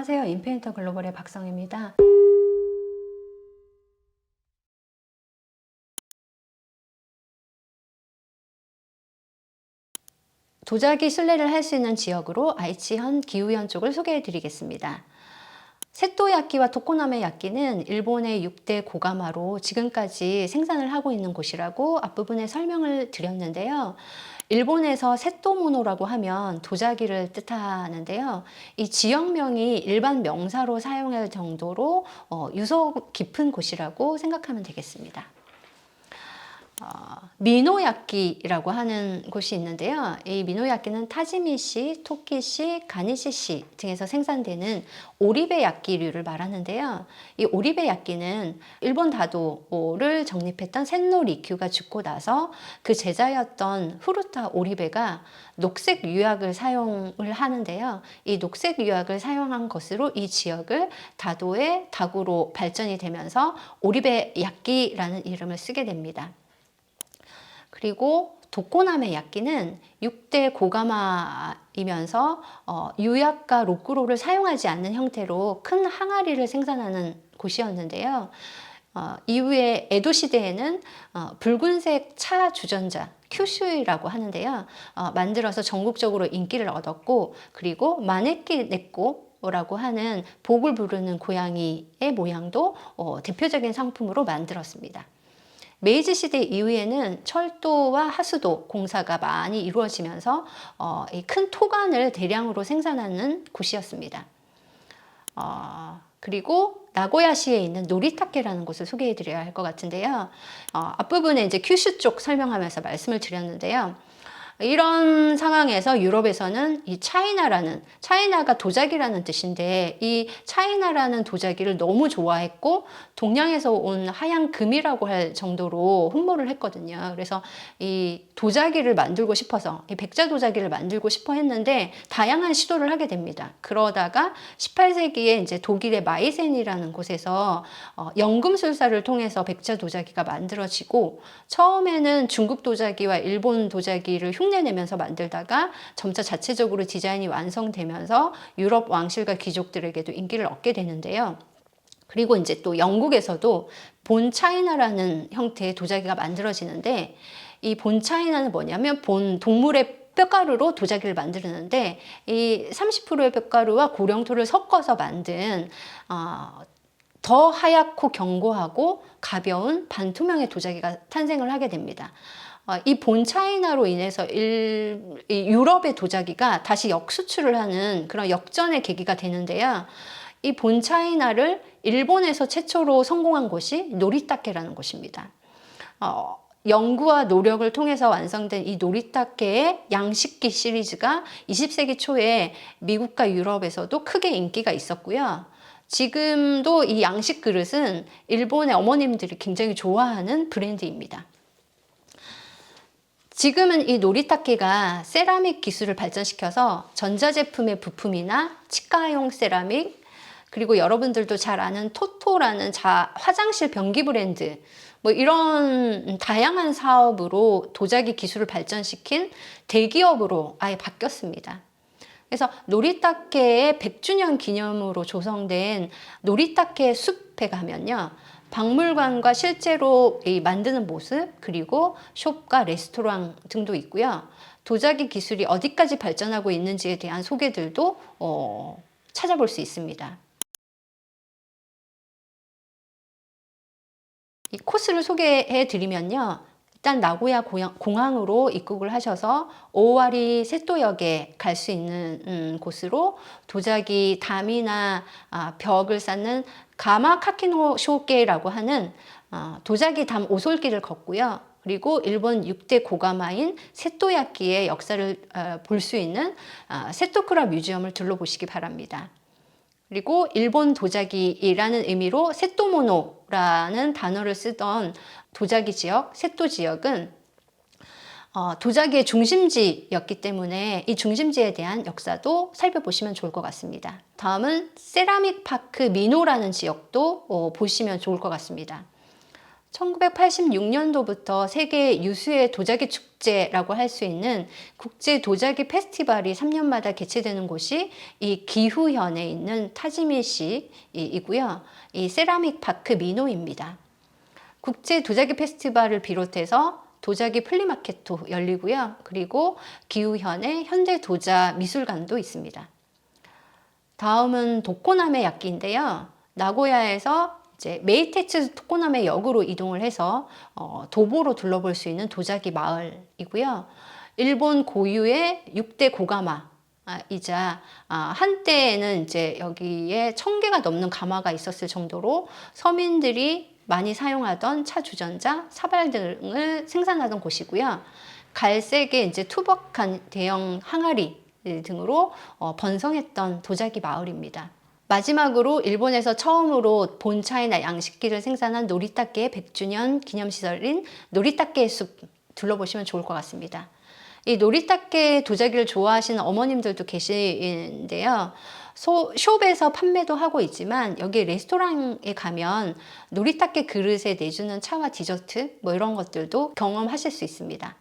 안녕하세요. 인페인터 글로벌의 박성입니다. 도자기 순례를 할 수 있는 지역으로 아이치현 기후현 쪽을 소개해 드리겠습니다. 세토 야끼와 토코나메 야끼는 일본의 6대 고가마로 지금까지 생산을 하고 있는 곳이라고 앞부분에 설명을 드렸는데요. 일본에서 세토모노라고 하면 도자기를 뜻하는데요. 이 지역명이 일반 명사로 사용할 정도로 어, 유서 깊은 곳이라고 생각하면 되겠습니다. 어, 미노야끼라고 하는 곳이 있는데요. 이 미노야끼는 타지미시, 토키시, 가니시시 등에서 생산되는 오리베 야끼류를 말하는데요. 이 오리베 야끼는 일본 다도를 정립했던 센노 리큐가 죽고 나서 그 제자였던 후루타 오리베가 녹색 유약을 사용을 하는데요. 이 녹색 유약을 사용한 것으로 이 지역을 다도의 다구로 발전이 되면서 오리베 야끼라는 이름을 쓰게 됩니다. 그리고 도코나메 야끼는 6대 고가마이면서 어, 유약과 로꾸로를 사용하지 않는 형태로 큰 항아리를 생산하는 곳이었는데요. 어, 이후에 에도 시대에는 어, 붉은색 차 주전자 큐슈이라고 하는데요. 어, 만들어서 전국적으로 인기를 얻었고 그리고 마네키 네꼬 라고 하는 복을 부르는 고양이의 모양도 어, 대표적인 상품으로 만들었습니다. 메이지 시대 이후에는 철도와 하수도 공사가 많이 이루어지면서 어, 큰 토관을 대량으로 생산하는 곳이었습니다. 어, 그리고 나고야시에 있는 노리타케라는 곳을 소개해 드려야 할 것 같은데요. 어, 앞부분에 이제 큐슈 쪽 설명하면서 말씀을 드렸는데요. 이런 상황에서 유럽에서는 이 차이나라는 차이나가 도자기라는 뜻인데 이 차이나라는 도자기를 너무 좋아했고 동양에서 온 하얀 금이라고 할 정도로 흠모를 했거든요. 그래서 이 도자기를 만들고 싶어서 이 백자 도자기를 만들고 싶어 했는데 다양한 시도를 하게 됩니다. 그러다가 18세기에 이제 독일의 마이센이라는 곳에서 어, 연금술사를 통해서 백자 도자기가 만들어지고 처음에는 중국 도자기와 일본 도자기를 흉 내내면서 만들다가 점차 자체적으로 디자인이 완성되면서 유럽 왕실과 귀족들에게도 인기를 얻게 되는데요. 그리고 이제 또 영국에서도 본 차이나라는 형태의 도자기가 만들어지는데 이 본 차이나는 뭐냐면 본 동물의 뼈가루로 도자기를 만드는데 이 30%의 뼈가루와 고령토를 섞어서 만든 어, 더 하얗고 견고하고 가벼운 반투명의 도자기가 탄생을 하게 됩니다. 어, 이본 차이나로 인해서 일, 유럽의 도자기가 다시 역수출을 하는 그런 역전의 계기가 되는데요. 이 본 차이나를 일본에서 최초로 성공한 곳이 노리타케라는 곳입니다. 어, 연구와 노력을 통해서 완성된 이 노리타케의 양식기 시리즈가 20세기 초에 미국과 유럽에서도 크게 인기가 있었고요. 지금도 이 양식 그릇은 일본의 어머님들이 굉장히 좋아하는 브랜드입니다. 지금은 이 노리타케가 세라믹 기술을 발전시켜서 전자제품의 부품이나 치과용 세라믹, 그리고 여러분들도 잘 아는 토토라는 자, 화장실 변기 브랜드, 뭐 이런 다양한 사업으로 도자기 기술을 발전시킨 대기업으로 아예 바뀌었습니다. 그래서 노리타케의 100주년 기념으로 조성된 노리타케 숲에 가면요. 박물관과 실제로 만드는 모습, 그리고 숍과 레스토랑 등도 있고요. 도자기 기술이 어디까지 발전하고 있는지에 대한 소개들도 어, 찾아볼 수 있습니다. 이 코스를 소개해 드리면요. 일단 나고야 공항으로 입국을 하셔서 오와리 세토역에 갈 수 있는 음, 곳으로 도자기 담이나 아, 벽을 쌓는 가마 카키노 쇼게라고 하는 어, 도자기 담 오솔길을 걷고요. 그리고 일본 6대 고가마인 세토야끼의 역사를 어, 볼수 있는 어, 세토쿠라 뮤지엄을 둘러보시기 바랍니다. 그리고 일본 도자기라는 의미로 세토모노라는 단어를 쓰던 도자기 지역, 세토 지역은 어, 도자기의 중심지였기 때문에 이 중심지에 대한 역사도 살펴보시면 좋을 것 같습니다. 다음은 세라믹 파크 미노라는 지역도 어, 보시면 좋을 것 같습니다. 1986년도부터 세계 유수의 도자기 축제라고 할 수 있는 국제 도자기 페스티벌이 3년마다 개최되는 곳이 이 기후현에 있는 타지미시이고요. 이 세라믹 파크 미노입니다. 국제 도자기 페스티벌을 비롯해서 도자기 플리마켓도 열리고요. 그리고 기후현의 현대 도자 미술관도 있습니다. 다음은 도코나메 야끼인데요. 나고야에서 이제 메이테츠 토코나메 역으로 이동을 해서 어, 도보로 둘러볼 수 있는 도자기 마을이고요. 일본 고유의 6대 고가마 아, 이자 아, 한때에는 이제 여기에 천 개가 넘는 가마가 있었을 정도로 서민들이 많이 사용하던 차 주전자, 사발 등을 생산하던 곳이고요. 갈색의 이제 투박한 대형 항아리 등으로 어, 번성했던 도자기 마을입니다. 마지막으로 일본에서 처음으로 본 차이나 양식기를 생산한 노리타케의 100주년 기념시설인 노리타케 숲 둘러보시면 좋을 것 같습니다. 이 노리타케 도자기를 좋아하시는 어머님들도 계시는데요. 소, 숍에서 판매도 하고 있지만 여기 레스토랑에 가면 노리타케 그릇에 내주는 차와 디저트 뭐 이런 것들도 경험하실 수 있습니다.